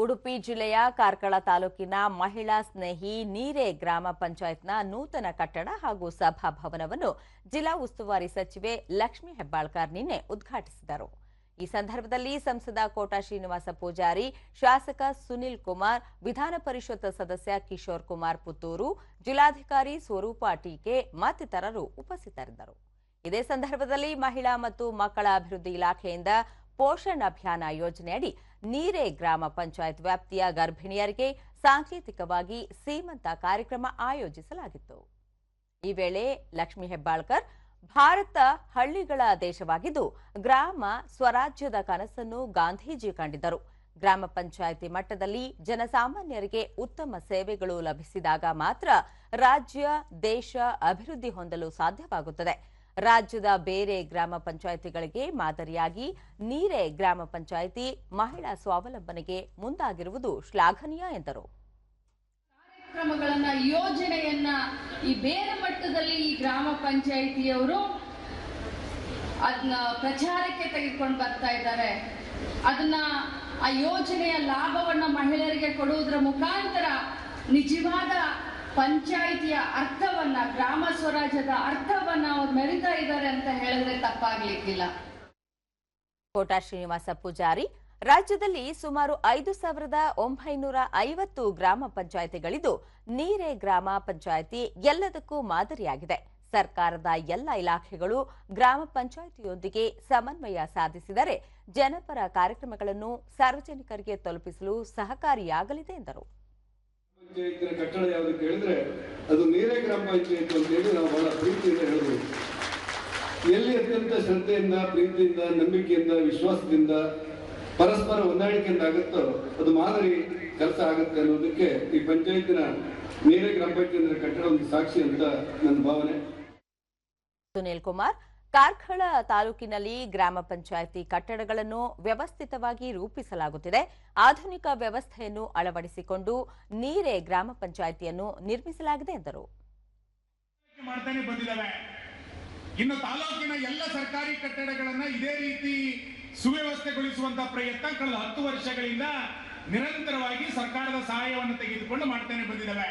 ಉಡುಪಿ ಜಿಲ್ಲೆಯ ಕಾರ್ಕಳ ತಾಲೂಕಿನ ಮಹಿಳಾ ಸ್ನೇಹಿ ನೀರೆ ಗ್ರಾಮ ಪಂಚಾಯತ್ನ ನೂತನ ಕಟ್ಟಡ ಹಾಗೂ ಸಭಾಭವನವನ್ನು ಜಿಲ್ಲಾ ಉಸ್ತುವಾರಿ ಸಚಿವೆ ಲಕ್ಷ್ಮೀ ಹೆಬ್ಬಾಳ್ಕರ್ ನಿನ್ನೆ ಉದ್ಘಾಟಿಸಿದರು. ಈ ಸಂದರ್ಭದಲ್ಲಿ ಸಂಸದ ಕೋಟಾ ಶ್ರೀನಿವಾಸ ಪೂಜಾರಿ, ಶಾಸಕ ಸುನಿಲ್ ಕುಮಾರ್, ವಿಧಾನ ಪರಿಷತ್ ಸದಸ್ಯ ಕಿಶೋರ್ ಕುಮಾರ್ ಪುತ್ತೂರು, ಜಿಲ್ಲಾಧಿಕಾರಿ ಸ್ವರೂಪ ಟೀಕೆ ಮತ್ತಿತರರು ಉಪಸ್ಥಿತರಿದ್ದರು. ಇದೇ ಸಂದರ್ಭದಲ್ಲಿ ಮಹಿಳಾ ಮತ್ತು ಮಕ್ಕಳ ಅಭಿವೃದ್ಧಿ ಇಲಾಖೆಯಿಂದ ಪೋಷಣ್ ಅಭಿಯಾನ ಯೋಜನೆಯಡಿ ನೀರೆ ಗ್ರಾಮ ಪಂಚಾಯತ್ ವ್ಯಾಪ್ತಿಯ ಗರ್ಭಿಣಿಯರಿಗೆ ಸಾಂಕೇತಿಕವಾಗಿ ಸೀಮಂತ ಕಾರ್ಯಕ್ರಮ ಆಯೋಜಿಸಲಾಗಿತ್ತು. ಈ ವೇಳೆ ಲಕ್ಷ್ಮಿ ಹೆಬ್ಬಾಳ್ಕರ್, ಭಾರತ ಹಳ್ಳಿಗಳ ದೇಶವಾಗಿದ್ದು ಗ್ರಾಮ ಸ್ವರಾಜ್ಯದ ಕನಸನ್ನು ಗಾಂಧೀಜಿ ಕಂಡಿದ್ದರು. ಗ್ರಾಮ ಪಂಚಾಯಿತಿ ಮಟ್ಟದಲ್ಲಿ ಜನಸಾಮಾನ್ಯರಿಗೆ ಉತ್ತಮ ಸೇವೆಗಳು ಲಭಿಸಿದಾಗ ಮಾತ್ರ ರಾಜ್ಯ, ದೇಶ ಅಭಿವೃದ್ಧಿ ಹೊಂದಲು ಸಾಧ್ಯವಾಗುತ್ತದೆ. ರಾಜ್ಯದ ಬೇರೆ ಗ್ರಾಮ ಪಂಚಾಯಿತಿಗಳಿಗೆ ಮಾದರಿಯಾಗಿ ನೀರೆ ಗ್ರಾಮ ಪಂಚಾಯಿತಿ ಮಹಿಳಾ ಸ್ವಾವಲಂಬನೆಗೆ ಮುಂದಾಗಿರುವುದು ಶ್ಲಾಘನೀಯ ಎಂದರು. ಕಾರ್ಯಕ್ರಮಗಳನ್ನ, ಯೋಜನೆಯನ್ನ ಈ ಬೇರೆ ಮಟ್ಟದಲ್ಲಿ ಈ ಗ್ರಾಮ ಪಂಚಾಯಿತಿಯವರು ಅದನ್ನ ಪ್ರಚಾರಕ್ಕೆ ತೆಗೆದುಕೊಂಡು ಬರ್ತಾ ಇದ್ದಾರೆ. ಅದನ್ನ ಆ ಯೋಜನೆಯ ಲಾಭವನ್ನ ಮಹಿಳೆಯರಿಗೆ ಕೊಡುವುದರ ಮುಖಾಂತರ ನಿಜವಾದ ಪಂಚಾಯಿತಿಯ ಅರ್ಥವನ್ನ, ಗ್ರಾಮ ಸ್ವರಾಜ್ಯದ ಅರ್ಥವನ್ನ ಅವ್ರು ಇದ್ದಾರೆ ಅಂತ ಹೇಳಿದ್ರೆ ತಪ್ಪಾಗ್ಲಿಕ್ಕಿಲ್ಲ. ಕೋಟಾ ಶ್ರೀನಿವಾಸ ಪೂಜಾರಿ, ರಾಜ್ಯದಲ್ಲಿ ಸುಮಾರು ಐದು ಸಾವಿರದ ಒಂಬೈನೂರ ಐವತ್ತು ಗ್ರಾಮ ಪಂಚಾಯಿತಿಗಳಿದ್ದು, ನೀರೆ ಗ್ರಾಮ ಪಂಚಾಯಿತಿ ಎಲ್ಲದಕ್ಕೂ ಮಾದರಿಯಾಗಿದೆ. ಸರ್ಕಾರದ ಎಲ್ಲ ಇಲಾಖೆಗಳು ಗ್ರಾಮ ಪಂಚಾಯಿತಿಯೊಂದಿಗೆ ಸಮನ್ವಯ ಸಾಧಿಸಿದರೆ ಜನಪರ ಕಾರ್ಯಕ್ರಮಗಳನ್ನು ಸಾರ್ವಜನಿಕರಿಗೆ ತಲುಪಿಸಲು ಸಹಕಾರಿಯಾಗಲಿದೆ ಎಂದರು. ಪಂಚಾಯತಿನ ಕಟ್ಟಡ ಯಾವ್ದು ಹೇಳಿದ್ರೆ ಅದು ನೀರೇ ಗ್ರಾಮ ಪಂಚಾಯತ್ ಅಂತ ಹೇಳಿ ನಾವು ಬಹಳ ಪ್ರೀತಿಯಿಂದ ಹೇಳ್ಬೋದು. ಎಲ್ಲಿ ಅತ್ಯಂತ ಶ್ರದ್ಧೆಯಿಂದ, ಪ್ರೀತಿಯಿಂದ, ನಂಬಿಕೆಯಿಂದ, ವಿಶ್ವಾಸದಿಂದ, ಪರಸ್ಪರ ಹೊಂದಾಣಿಕೆಯಿಂದ ಆಗುತ್ತೋ ಅದು ಮಾದರಿ ಕೆಲಸ ಆಗುತ್ತೆ ಅನ್ನೋದಕ್ಕೆ ಈ ಪಂಚಾಯತಿನ ನೀರೇ ಗ್ರಾಮ ಪಂಚಾಯತ್ ಕಟ್ಟಡ ಒಂದು ಸಾಕ್ಷಿ ಅಂತ ನನ್ನ ಭಾವನೆ. ಸುನೀಲ್ ಕುಮಾರ್ ಕಾರ್ಕಳ ತಾಲೂಕಿನಲ್ಲಿ ಗ್ರಾಮ ಪಂಚಾಯಿತಿ ಕಟ್ಟಡಗಳನ್ನು ವ್ಯವಸ್ಥಿತವಾಗಿ ರೂಪಿಸಲಾಗುತ್ತಿದೆ. ಆಧುನಿಕ ವ್ಯವಸ್ಥೆಯನ್ನು ಅಳವಡಿಸಿಕೊಂಡು ನೀರೆ ಗ್ರಾಮ ಪಂಚಾಯಿತಿಯನ್ನು ನಿರ್ಮಿಸಲಾಗಿದೆ ಎಂದರು. ಇನ್ನು ತಾಲೂಕಿನ ಎಲ್ಲ ಸರ್ಕಾರಿ ಕಟ್ಟಡಗಳನ್ನು ಇದೇ ರೀತಿ ಸುವ್ಯವಸ್ಥೆಗೊಳಿಸುವಂತಹ ಪ್ರಯತ್ನ ಕಳೆದ ಹತ್ತು ವರ್ಷಗಳಿಂದ ನಿರಂತರವಾಗಿ ಸರ್ಕಾರದ ಸಹಾಯವನ್ನು ತೆಗೆದುಕೊಂಡು ಮಾಡ್ತಾನೆ ಬಂದಿದ್ದಾವೆ.